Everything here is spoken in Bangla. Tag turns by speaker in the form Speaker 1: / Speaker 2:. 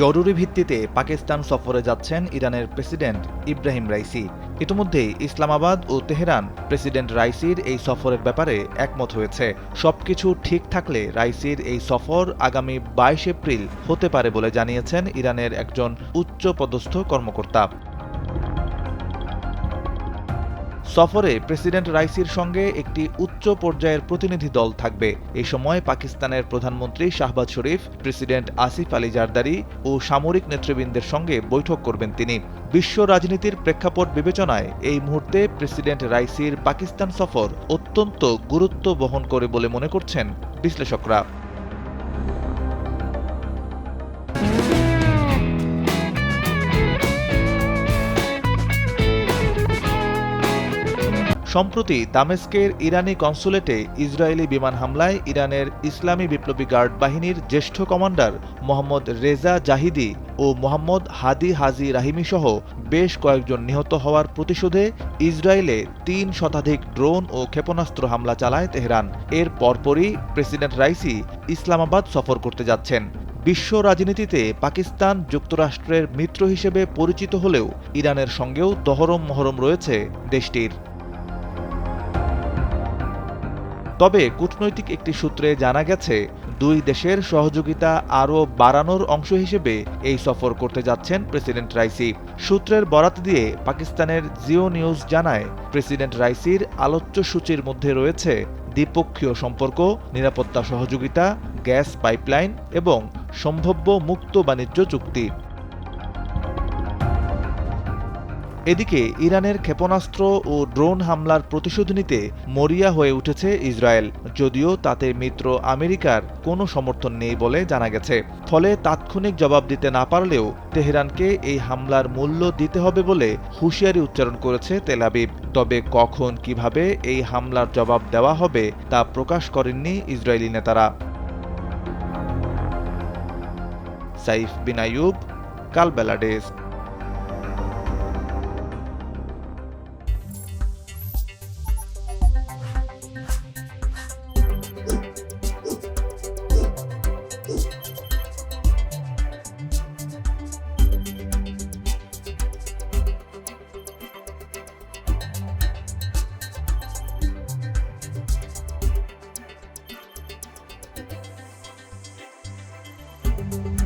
Speaker 1: জরুরি ভিত্তিতে পাকিস্তান সফরে যাচ্ছেন ইরানের প্রেসিডেন্ট ইব্রাহিম রাইসি। ইতিমধ্যে ইসলামাবাদ ও তেহরান প্রেসিডেন্ট রাইসির এই সফরের ব্যাপারে একমত হয়েছে। সবকিছু ঠিক থাকলে রাইসির এই সফর আগামী বাইশ এপ্রিল হতে পারে বলে জানিয়েছেন ইরানের একজন উচ্চ পদস্থ কর্মকর্তা। সফরে প্রেসিডেন্ট রাইসির সঙ্গে একটি উচ্চ পর্যায়ের প্রতিনিধি দল থাকবে। এই সময় পাকিস্তানের প্রধানমন্ত্রী শাহবাজ শরীফ, প্রেসিডেন্ট আসিফ আলী জারদারি ও সামরিক নেতৃবৃন্দের সঙ্গে বৈঠক করবেন তিনি। বিশ্ব রাজনীতির প্রেক্ষাপট বিবেচনায় এই মুহূর্তে প্রেসিডেন্ট রাইসির পাকিস্তান সফর অত্যন্ত গুরুত্ব বহন করে বলে মনে করছেন বিশ্লেষকরা। সম্প্রতি দামেস্কের ইরানি কনসুলেটে ইসরায়েলি বিমান হামলায় ইরানের ইসলামী বিপ্লবী গার্ড বাহিনীর জ্যেষ্ঠ কমান্ডার মোহাম্মদ রেজা জাহিদি ও মোহাম্মদ হাদি হাজি রাহিমি সহ বেশ কয়েকজন নিহত হওয়ার প্রতিশোধে ইসরায়েলে তিন শতাধিক ড্রোন ও ক্ষেপণাস্ত্র হামলা চালায় তেহরান। এর পরপরই প্রেসিডেন্ট রাইসি ইসলামাবাদ সফর করতে যাচ্ছেন। বিশ্ব রাজনীতিতে পাকিস্তান যুক্তরাষ্ট্রের মিত্র হিসেবে পরিচিত হলেও ইরানের সঙ্গেও দহরম মহরম রয়েছে দেশটির। তবে কূটনৈতিক একটি সূত্রে জানা গেছে, দুই দেশের সহযোগিতা আরও বাড়ানোর অংশ হিসেবে এই সফর করতে যাচ্ছেন প্রেসিডেন্ট রাইসি। সূত্রের বরাত দিয়ে পাকিস্তানের জিও নিউজ জানায়, প্রেসিডেন্ট রাইসির আলোচ্য সূচির মধ্যে রয়েছে দ্বিপক্ষীয় সম্পর্ক, নিরাপত্তা সহযোগিতা, গ্যাস পাইপলাইন এবং সম্ভাব্য মুক্ত বাণিজ্য চুক্তি। এদিকে ইরানের ক্ষেপণাস্ত্র ও ড্রোন হামলার প্রতিশোধ নিতে মরিয়া হয়ে উঠেছে ইসরায়েল, যদিও তাতে মিত্র আমেরিকার কোনো সমর্থন নেই বলে জানা গেছে। ফলে তাৎক্ষণিক জবাব দিতে না পারলেও তেহরানকে এই হামলার মূল্য দিতে হবে বলে হুঁশিয়ারি উচ্চারণ করেছে তেলাবিব তবে কখন কীভাবে এই হামলার জবাব দেওয়া হবে তা প্রকাশ করেননি ইসরায়েলি নেতারা। Saif bin Ayub, Kalbela desk. thank you